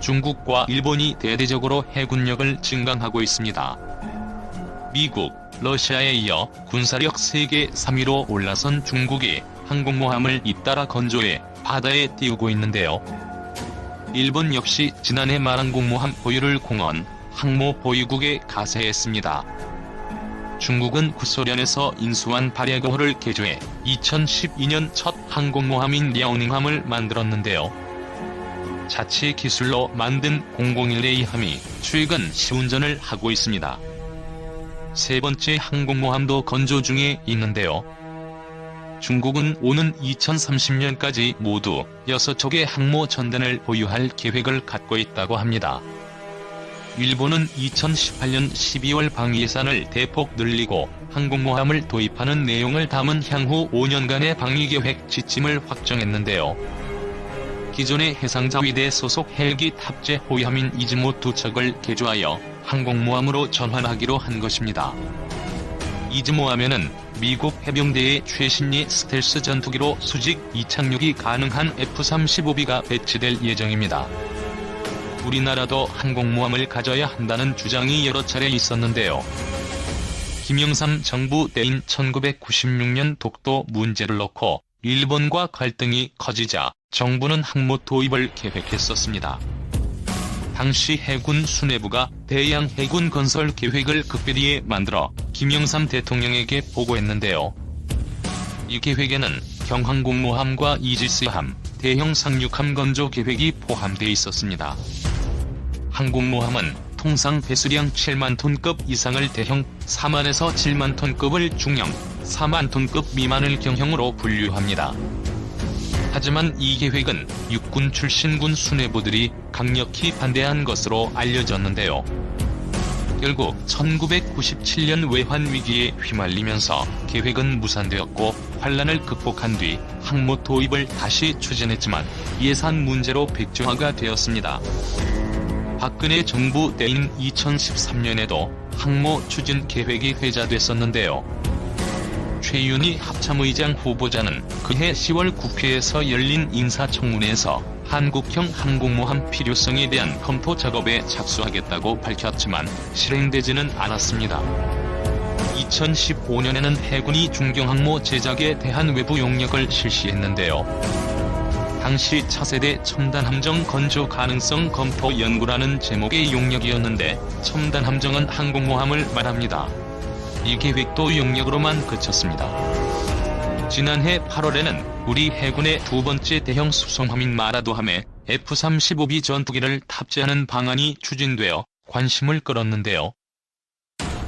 중국과 일본이 대대적으로 해군력을 증강하고 있습니다. 미국, 러시아에 이어 군사력 세계 3위로 올라선 중국이 항공모함을 잇따라 건조해 바다에 띄우고 있는데요. 일본 역시 지난해 마항공모함 보유를 공언 항모 보유국에 가세했습니다. 중국은 구소련에서 인수한 발야거호를 개조해 2012년 첫 항공모함인 랴오닝함을 만들었는데요. 자체 기술로 만든 001A 함이 최근 시운전을 하고 있습니다. 세 번째 항공모함도 건조 중에 있는데요. 중국은 오는 2030년까지 모두 6척의 항모 전단을 보유할 계획을 갖고 있다고 합니다. 일본은 2018년 12월 방위 예산을 대폭 늘리고 항공모함을 도입하는 내용을 담은 향후 5년간의 방위 계획 지침을 확정했는데요. 기존의 해상자위대 소속 헬기 탑재 호위함인 이즈모 두 척을 개조하여 항공모함으로 전환하기로 한 것입니다. 이즈모 함에는 미국 해병대의 최신의 스텔스 전투기로 수직 이착륙이 가능한 F-35B가 배치될 예정입니다. 우리나라도 항공모함을 가져야 한다는 주장이 여러 차례 있었는데요. 김영삼 정부 때인 1996년 독도 문제를 놓고 일본과 갈등이 커지자 정부는 항모 도입을 계획했었습니다. 당시 해군 수뇌부가 대양 해군 건설 계획을 극비리에 만들어 김영삼 대통령에게 보고했는데요. 이 계획에는 경항공모함과 이지스함, 대형 상륙함 건조 계획이 포함돼 있었습니다. 항공모함은 통상 배수량 7만 톤급 이상을 대형, 4만에서 7만 톤급을 중형, 4만 톤급 미만을 경형으로 분류합니다. 하지만 이 계획은 육군 출신군 수뇌부들이 강력히 반대한 것으로 알려졌는데요. 결국 1997년 외환 위기에 휘말리면서 계획은 무산되었고 환란을 극복한 뒤 항모 도입을 다시 추진했지만 예산 문제로 백지화가 되었습니다. 박근혜 정부 때인 2013년에도 항모 추진 계획이 회자됐었는데요. 최윤희 합참의장 후보자는 그해 10월 국회에서 열린 인사청문회에서 한국형 항공모함 필요성에 대한 검토 작업에 착수하겠다고 밝혔지만 실행되지는 않았습니다. 2015년에는 해군이 중경항모 제작에 대한 외부 용역을 실시했는데요. 당시 차세대 첨단 함정 건조 가능성 검토 연구라는 제목의 용역이었는데 첨단 함정은 항공모함을 말합니다. 이 계획도 용역으로만 그쳤습니다. 지난해 8월에는 우리 해군의 두 번째 대형 수송함인 마라도함에 F-35B 전투기를 탑재하는 방안이 추진되어 관심을 끌었는데요.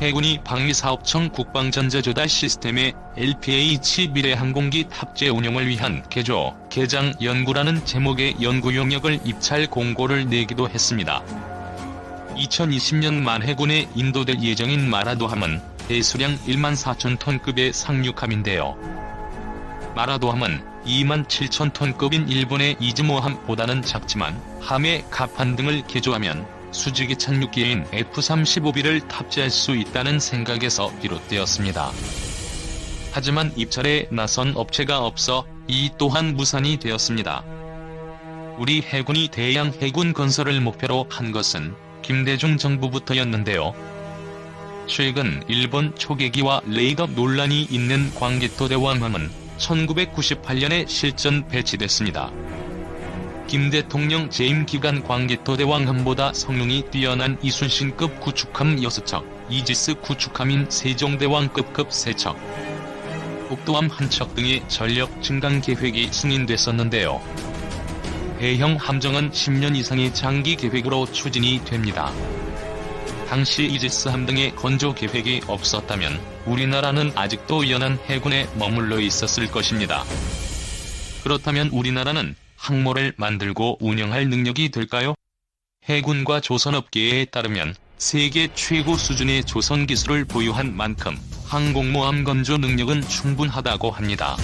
해군이 방위사업청 국방전자조달 시스템에 LPH 미래 항공기 탑재 운영을 위한 개조, 개장 연구라는 제목의 연구 용역을 입찰 공고를 내기도 했습니다. 2020년 만 해군에 인도될 예정인 마라도함은 배수량 1만 4천 톤급의 상륙함인데요. 마라도함은 2만 7천 톤급인 일본의 이즈모함보다는 작지만 함의 갑판 등을 개조하면 수직이 착륙기인 F-35B를 탑재할 수 있다는 생각에서 비롯되었습니다. 하지만 입찰에 나선 업체가 없어 이 또한 무산이 되었습니다. 우리 해군이 대양 해군 건설을 목표로 한 것은 김대중 정부부터였는데요. 최근 일본 초계기와 레이더 논란이 있는 광개토 대왕함은 1998년에 실전 배치됐습니다. 김 대통령 재임 기간 광개토 대왕함보다 성능이 뛰어난 이순신급 구축함 6척, 이지스 구축함인 세종대왕급 급 3척, 북도함 1척 등의 전력 증강 계획이 승인됐었는데요. 대형 함정은 10년 이상의 장기 계획으로 추진이 됩니다. 당시 이지스 함 등의 건조 계획이 없었다면 우리나라는 아직도 연안 해군에 머물러 있었을 것입니다. 그렇다면 우리나라는 항모를 만들고 운영할 능력이 될까요? 해군과 조선업계에 따르면 세계 최고 수준의 조선 기술을 보유한 만큼 항공모함 건조 능력은 충분하다고 합니다.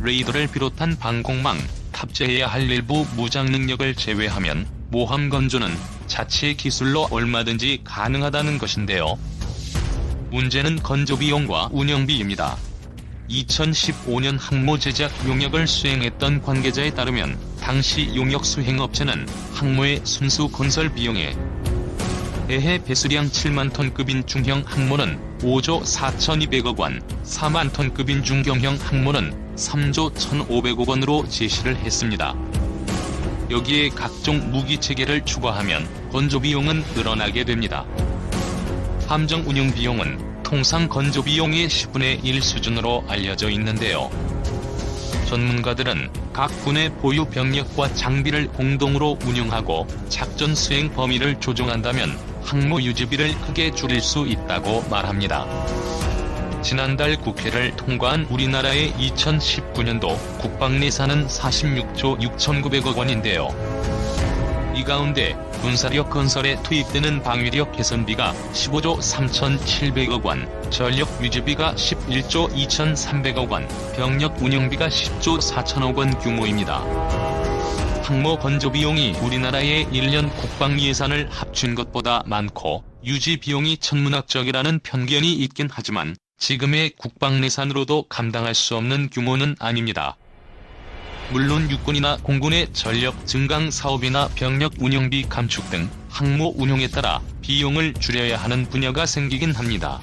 레이더를 비롯한 방공망, 탑재해야 할 일부 무장 능력을 제외하면 모함 건조는 자체 기술로 얼마든지 가능하다는 것인데요. 문제는 건조 비용과 운영비입니다. 2015년 항모 제작 용역을 수행했던 관계자에 따르면 당시 용역 수행업체는 항모의 순수 건설 비용에 대해 배수량 7만 톤급인 중형 항모는 5조 4,200억 원, 4만 톤급인 중경형 항모는 3조 1,500억 원으로 제시를 했습니다. 여기에 각종 무기 체계를 추가하면 건조 비용은 늘어나게 됩니다. 함정 운영 비용은 통상 건조 비용의 10분의 1 수준으로 알려져 있는데요. 전문가들은 각 군의 보유 병력과 장비를 공동으로 운용하고 작전 수행 범위를 조정한다면 항모 유지비를 크게 줄일 수 있다고 말합니다. 지난달 국회를 통과한 우리나라의 2019년도 국방 예산은 46조 6,900억 원인데요. 이 가운데 군사력 건설에 투입되는 방위력 개선비가 15조 3,700억 원, 전력 유지비가 11조 2,300억 원, 병력 운영비가 10조 4천억 원 규모입니다. 항모 건조 비용이 우리나라의 1년 국방 예산을 합친 것보다 많고 유지 비용이 천문학적이라는 편견이 있긴 하지만 지금의 국방 예산으로도 감당할 수 없는 규모는 아닙니다. 물론 육군이나 공군의 전력 증강 사업이나 병력 운영비 감축 등 항모 운용에 따라 비용을 줄여야 하는 분야가 생기긴 합니다.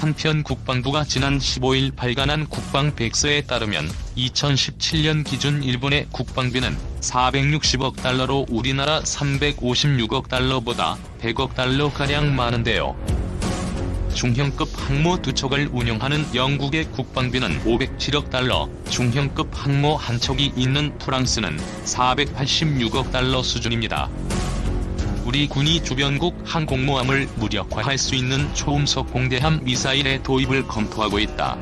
한편 국방부가 지난 15일 발간한 국방 백서에 따르면 2017년 기준 일본의 국방비는 460억 달러로 우리나라 356억 달러보다 100억 달러가량 많은데요. 중형급 항모 두 척을 운영하는 영국의 국방비는 507억 달러, 중형급 항모 한 척이 있는 프랑스는 486억 달러 수준입니다. 우리 군이 주변국 항공모함을 무력화할 수 있는 초음속 공대함 미사일의 도입을 검토하고 있다.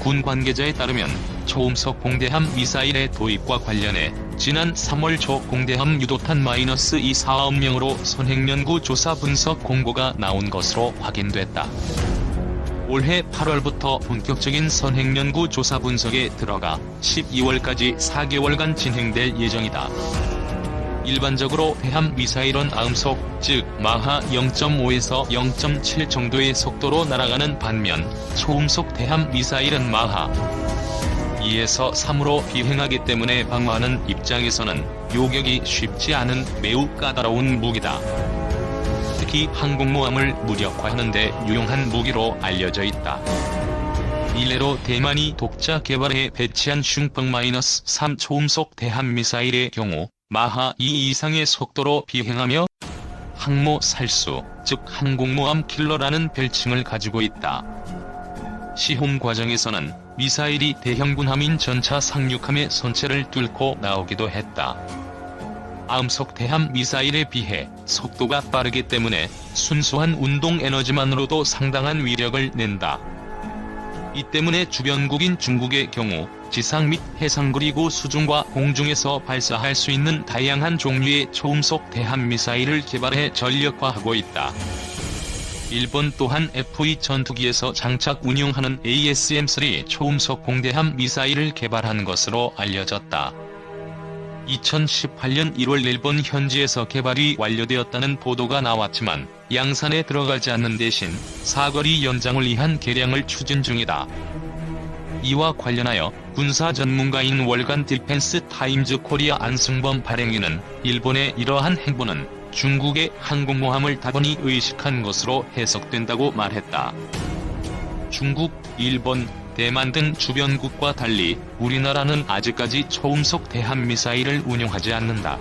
군 관계자에 따르면 초음속 공대함 미사일의 도입과 관련해 지난 3월 초 공대함 유도탄 마이너스 2 4억 명으로 선행연구 조사 분석 공고가 나온 것으로 확인됐다. 올해 8월부터 본격적인 선행연구 조사 분석에 들어가 12월까지 4개월간 진행될 예정이다. 일반적으로 대함 미사일은 아음속, 즉 마하 0.5에서 0.7 정도의 속도로 날아가는 반면 초음속 대함 미사일은 마하 2에서 3으로 비행하기 때문에 방어하는 입장에서는 요격이 쉽지 않은 매우 까다로운 무기다. 특히 항공모함을 무력화하는데 유용한 무기로 알려져 있다. 이래로 대만이 독자 개발해 배치한 슝펑-3 초음속 대함 미사일의 경우 마하 2 이상의 속도로 비행하며 항모 살수, 즉 항공모함 킬러라는 별칭을 가지고 있다. 시험 과정에서는 미사일이 대형군 함인 전차 상륙함의 선체를 뚫고 나오기도 했다. 암속 대함 미사일에 비해 속도가 빠르기 때문에 순수한 운동 에너지만으로도 상당한 위력을 낸다. 이 때문에 주변국인 중국의 경우 지상 및 해상 그리고 수중과 공중에서 발사할 수 있는 다양한 종류의 초음속 대함 미사일을 개발해 전력화하고 있다. 일본 또한 F-2 전투기에서 장착 운용하는 ASM-3 초음속 공대함 미사일을 개발한 것으로 알려졌다. 2018년 1월 일본 현지에서 개발이 완료되었다는 보도가 나왔지만 양산에 들어가지 않는 대신 사거리 연장을 위한 개량을 추진 중이다. 이와 관련하여 군사 전문가인 월간 디펜스 타임즈 코리아 안승범 발행인은 일본의 이러한 행보는 중국의 항공모함을 다분히 의식한 것으로 해석된다고 말했다. 중국, 일본, 대만 등 주변국과 달리 우리나라는 아직까지 초음속 대함 미사일을 운용하지 않는다.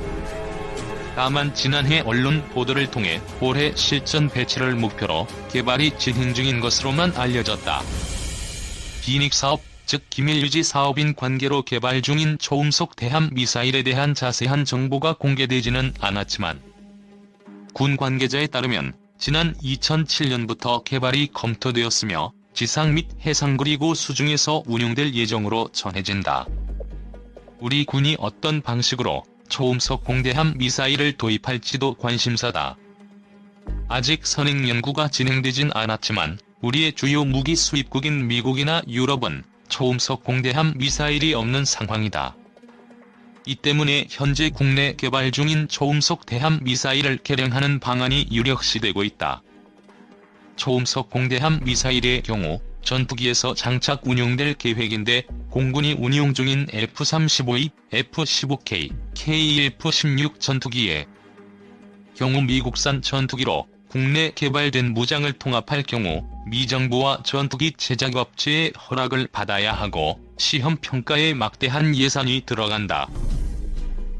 다만 지난해 언론 보도를 통해 올해 실전 배치를 목표로 개발이 진행 중인 것으로만 알려졌다. 비닉 사업, 즉 기밀 유지 사업인 관계로 개발 중인 초음속 대함 미사일에 대한 자세한 정보가 공개되지는 않았지만 군 관계자에 따르면 지난 2007년부터 개발이 검토되었으며 지상 및 해상 그리고 수중에서 운용될 예정으로 전해진다. 우리 군이 어떤 방식으로 초음속 공대함 미사일을 도입할지도 관심사다. 아직 선행 연구가 진행되진 않았지만 우리의 주요 무기 수입국인 미국이나 유럽은 초음속 공대함 미사일이 없는 상황이다. 이 때문에 현재 국내 개발 중인 초음속 대함 미사일을 개량하는 방안이 유력시되고 있다. 초음속 공대함 미사일의 경우 전투기에서 장착 운용될 계획인데 공군이 운용 중인 F-35E, F-15K, KF-16 전투기에 경우 미국산 전투기로 국내 개발된 무장을 통합할 경우 미 정부와 전투기 제작업체의 허락을 받아야 하고 시험 평가에 막대한 예산이 들어간다.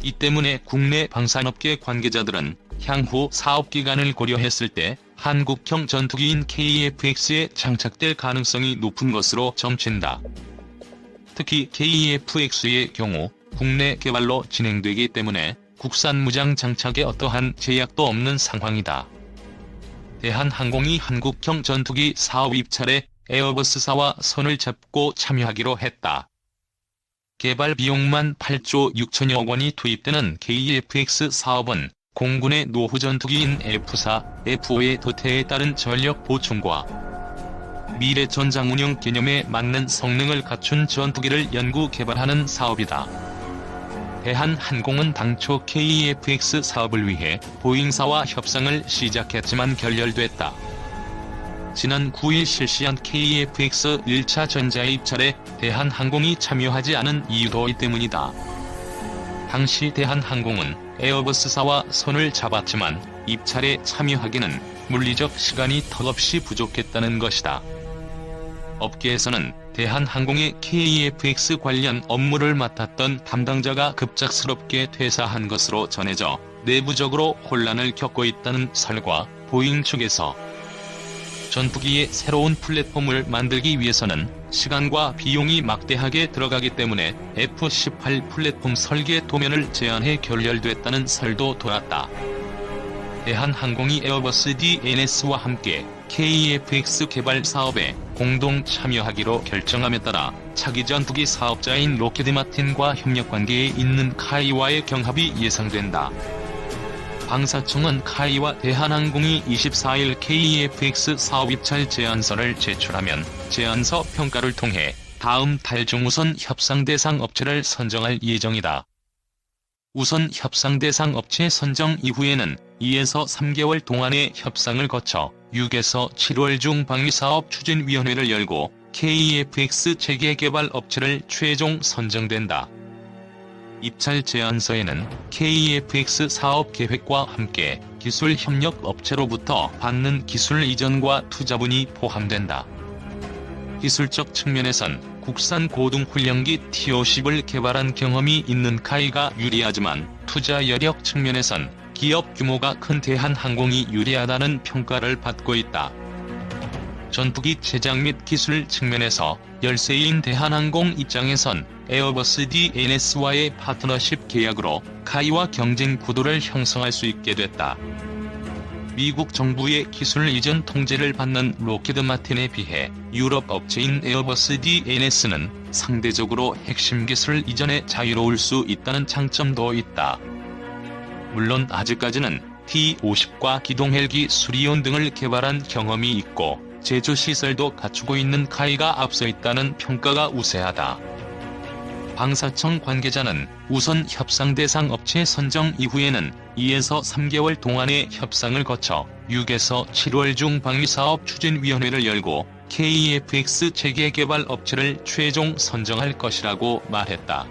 이 때문에 국내 방산업계 관계자들은 향후 사업 기간을 고려했을 때 한국형 전투기인 KF-X에 장착될 가능성이 높은 것으로 점친다. 특히 KF-X의 경우 국내 개발로 진행되기 때문에 국산 무장 장착에 어떠한 제약도 없는 상황이다. 대한항공이 한국형 전투기 사업 입찰에 에어버스사와 손을 잡고 참여하기로 했다. 개발 비용만 8조 6천여 원이 투입되는 KF-X 사업은 공군의 노후 전투기인 F4, F5의 도태에 따른 전력 보충과 미래 전장 운영 개념에 맞는 성능을 갖춘 전투기를 연구 개발하는 사업이다. 대한항공은 당초 KF-X 사업을 위해 보잉사와 협상을 시작했지만 결렬됐다. 지난 9일 실시한 KF-X 1차 전자 입찰에 대한항공이 참여하지 않은 이유도 이 때문이다. 당시 대한항공은 에어버스사와 손을 잡았지만 입찰에 참여하기는 물리적 시간이 턱없이 부족했다는 것이다. 업계에서는 대한항공의 KF-X 관련 업무를 맡았던 담당자가 급작스럽게 퇴사한 것으로 전해져 내부적으로 혼란을 겪고 있다는 설과 보잉 측에서 전투기의 새로운 플랫폼을 만들기 위해서는 시간과 비용이 막대하게 들어가기 때문에 F-18 플랫폼 설계 도면을 제안해 결렬됐다는 설도 돌았다. 대한항공이 에어버스 DNS와 함께 KF-X 개발 사업에 공동 참여하기로 결정함에 따라 차기 전투기 사업자인 로켓드 마틴과 협력 관계에 있는 카이와의 경합이 예상된다. 방사청은 카이와 대한항공이 24일 KF-X 사업 입찰 제안서를 제출하면 제안서 평가를 통해 다음 달 중 우선 협상 대상 업체를 선정할 예정이다. 우선 협상 대상 업체 선정 이후에는 2에서 3개월 동안의 협상을 거쳐 6에서 7월 중 방위사업 추진위원회를 열고 KF-X 체계 개발 업체를 최종 선정된다. 입찰 제안서에는 KF-X 사업 계획과 함께 기술 협력 업체로부터 받는 기술 이전과 투자분이 포함된다. 기술적 측면에선 국산 고등 훈련기 T-50을 개발한 경험이 있는 카이가 유리하지만 투자 여력 측면에선 기업 규모가 큰 대한항공이 유리하다는 평가를 받고 있다. 전투기 제작 및 기술 측면에서 열세인 대한항공 입장에선 에어버스 DNS와의 파트너십 계약으로 카이와 경쟁 구도를 형성할 수 있게 됐다. 미국 정부의 기술 이전 통제를 받는 로키드 마틴에 비해 유럽 업체인 에어버스 DNS는 상대적으로 핵심 기술 이전에 자유로울 수 있다는 장점도 있다. 물론 아직까지는 T-50과 기동 헬기 수리온 등을 개발한 경험이 있고 제조 시설도 갖추고 있는 카이가 앞서 있다는 평가가 우세하다. 방사청 관계자는 우선 협상 대상 업체 선정 이후에는 2에서 3개월 동안의 협상을 거쳐 6에서 7월 중 방위사업 추진위원회를 열고 KF-X 체계 개발 업체를 최종 선정할 것이라고 말했다.